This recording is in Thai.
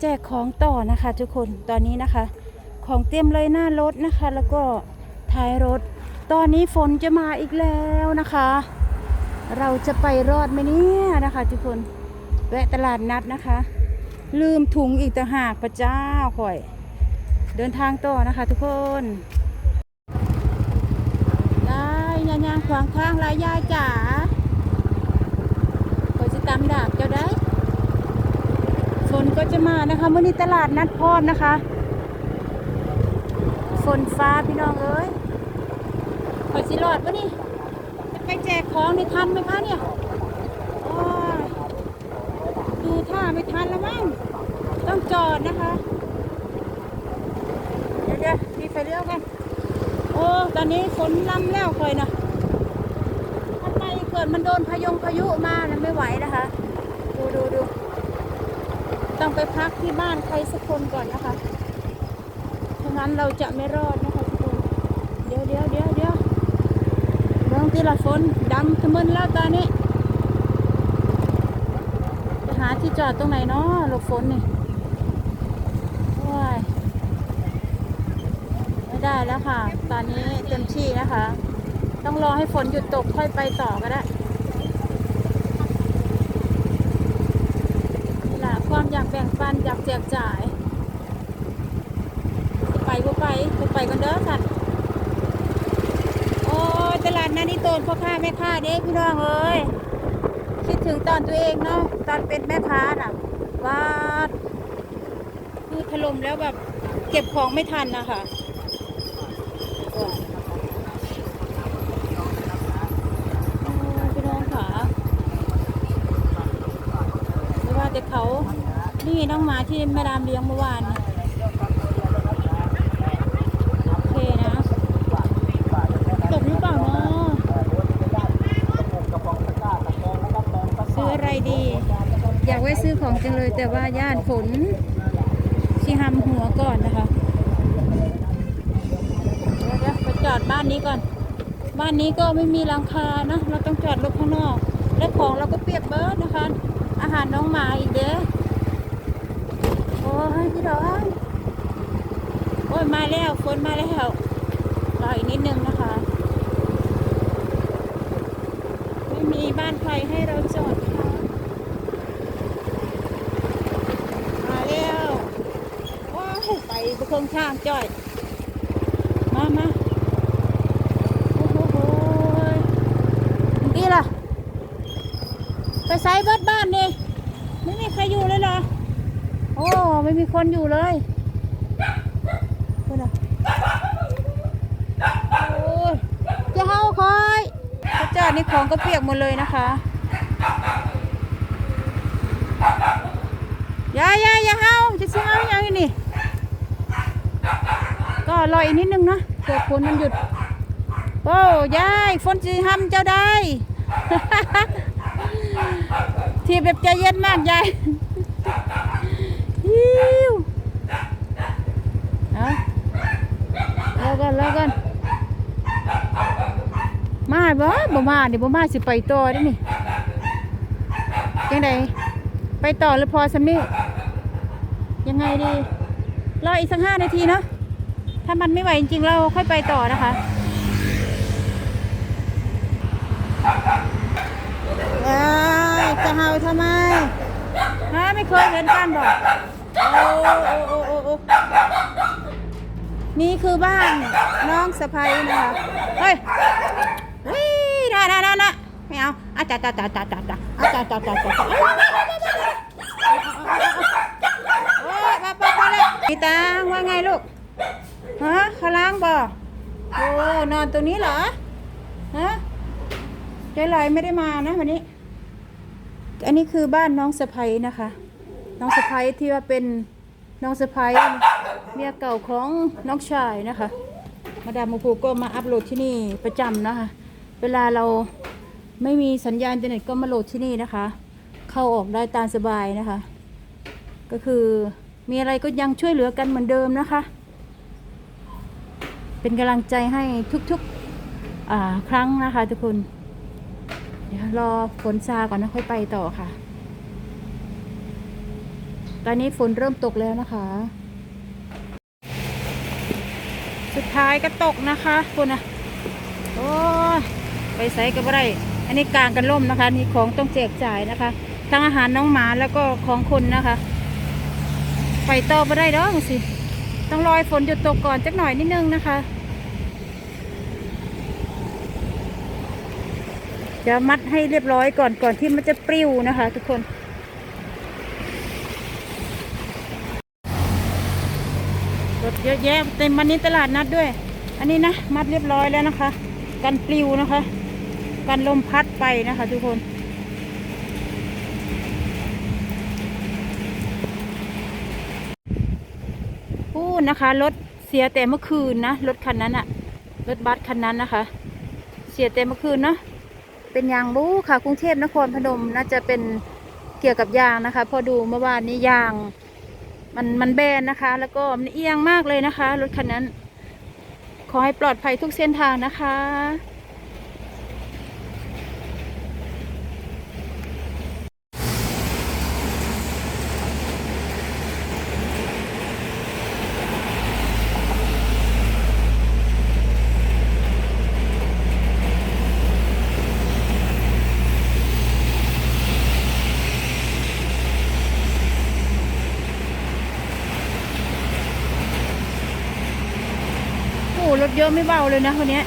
แจกของต่อนะคะทุกคนตอนนี้นะคะ ของเต็มเลยหน้ารถนะคะ แล้วก็ท้ายรถ ตอนนี้ฝนจะมาอีกแล้วนะคะ เราจะไปรอดไหมเนี่ยนะคะ ทุกคนแวะตลาดนัดนะคะ ลืมถุงอีกต่างหากพระเจ้าข่อย เดินทางต่อนะคะ ทุกคนได้ยางยางขวางทางลายยายจ๋าข่อยจะตามดาบเจ้าได้ ฝนก็ จะมานะคะมื่อนี้ตลาดนัดพร้อมนะคะ ฝนฟ้าพี่น้องเอ้ยขอยสิรอดปะนี่จะไปแจกของในทันไหมคะเนี่ยโอ้ดูท่าไม่ทันแล้วมั้งต้องจอดนะคะ เดี๋ยวเดี๋ยวมีไฟเลี้ยวกัน โอ้ ตอนนี้ฝนลำแล้วคอยนะถ้าไปเกิดมันโดนพายงพายุมานะไม่ไหวนะคะ ดูดูดู ต้องไปพักที่บ้านใครสักคนก่อนนะคะถ้างั้นเราจะไม่รอดนะคะทุกคน เดี๋ยวเดี๋ยวเดี๋ยวเดี๋ยวเรื่องที่ละฝนดำทะมึนแล้วตอนนี้จะหาที่จอดตรงไหนเนาะหลบฝนนี่ว้ายไม่ได้แล้วค่ะ ตอนนี้เต็มที่นะคะ ต้องรอให้ฝนหยุดตกค่อยไปต่อก็ได้ นี่แหละความ อยากแบ่งปันอยากแจกจ่าย ไปก็ไปก็ไปกันเด้อสัตว์โอ้ยตลาดนัดนี่โตนพ่อค้าแม่ค้าเด้พี่น้องเอ้ยคิดถึงตอนตัวเองเนาะตอนเป็นแม่ค้าน่ะว่าคือถล่มแล้วแบบเก็บของไม่ทันนะคะพี่น้องค่ะไม่ว่าแต่เขา นี่น้องหมาที่แม่ดามเลี้ยงเมื่อวานนะโอเคนะตกหรือเปล่าเนาะซื้ออะไรดี อยากไว้ซื้อของจังเลยแต่ว่าย่านฝนที่หำหัวก่อนนะคะเดี๋ยวเดี๋ยวไปจอดบ้านนี้ก่อน บ้านนี้ก็ไม่มีหลังคานะ เราต้องจอดรถข้างนอก และของเราก็เปียกเบิร์ดนะคะ อาหารน้องหมาอีกเด้อโอ้ยพี่ดอกโอ้ยมาแล้ว ฝนมาแล้วรออีกนิดนึงนะคะ ไม่มีบ้านใครให้เราจอดค่ะ มาแล้วว้าวไปบุคคลข้างจอย มามาโอ้โหนี่ล่ะ ไปไซเบิดบ้านนี่ไม่มีใครอยู่เลยเหรอ โอ้ ไม่มีคนอยู่เลยคนอะโอ้ยจะเฮาคอยพระเจ้า นี่ของก็เปียกหมดเลยนะคะอยาอยาอย่าเฮาจะซื้อเฮาอย่างนี้นี่ก็รออีกนิดนึงนะเกิดฝนมันหยุดโอ้ยายฝนจีห้ำเจ้าได้ ทีแบบใจเย็นมากยายฮิวเอาแล้วกันแล้วกัน มา บ่บ่มาเดี๋ยวบ่มาสิไปต่อได้นี่ยังไงไปต่อหรือพอสำนี่ยังไงดีรออีกสักห้านาทีเนาะถ้ามันไม่ไหวจริงๆ เราค่อยไปต่อนะคะเอ้ยจะเห่าทำไมฮะไม่เคยเห็นกันบอกโอ้โอ้โอ้โอ้โอ้นี่คือบ้านน้องสะพ้ยนะคะ เฮ้ย วิน่าน่าน่าน่าไม่เอาอาจาจ่าจ่าจ่าจ่าจ่าอาจารย์จ่าจ่าจ่าจ่าโอ้ยมาไปไปเลยพี่ตาว่าไงลูกฮะเขาล้างบ่โอ้นอนตรงนี้เหรอฮะเจ๊ลอยไม่ได้มานะวันนี้ อันนี้คือบ้านน้องสะพ้ยนะคะ น้องสะพ้ยที่ว่าเป็นน้องสะพ้ยเมียเก่าของน้องชายนะคะ มาดามมูพูก็มาอัพโหลดที่นี่ประจำนะคะ เวลาเราไม่มีสัญญาณอินเทอร์เน็ตก็มาโหลดที่นี่นะคะ เข้าออกได้ตามสบายนะคะ ก็คือมีอะไรก็ยังช่วยเหลือกันเหมือนเดิมนะคะ เป็นกำลังใจให้ทุกๆครั้งนะคะ ทุกคน เดี๋ยวรอฝนซาก่อนนะค่อยไปต่อค่ะ ตอนนี้ฝนเริ่มตกแล้วนะคะ สุดท้ายก็ตกนะคะคุณนะโอ้ ไปใส่กับอะไรอันนี้กลางกันล่มนะคะ นี่ของต้องแจกจ่ายนะคะ ทั้งอาหารน้องหมาแล้วก็ของคนนะคะ ไปต่อไปได้เด้อสิ ต้องรอยฝนหยุดตกก่อนจักหน่อยนิดนึงนะคะจะมัดให้เรียบร้อยก่อนก่อนที่มันจะปลิวนะคะ ทุกคน รถเยอะแยะเต็มวันนี้ตลาดนัดด้วย อันนี้นะ มัดเรียบร้อยแล้วนะคะ กันปลิวนะคะ กันลมพัดไปนะคะทุกคน พูดนะคะรถเสียแต่เมื่อคืนนะรถคันนั้นอะรถบัสคันนั้นนะคะ เสียแต่เมื่อคืนเนาะเป็นยางบู๊ค่ะกรุงเทพนครพนมน่าจะเป็นเกี่ยวกับยางนะคะ พอดูเมื่อวานนี้ยางมันมันแบนนะคะ แล้วก็มันเอียงมากเลยนะคะ รถคันนั้น ขอให้ปลอดภัยทุกเส้นทางนะคะ เยอะไม่เบาเลยนะคนนี้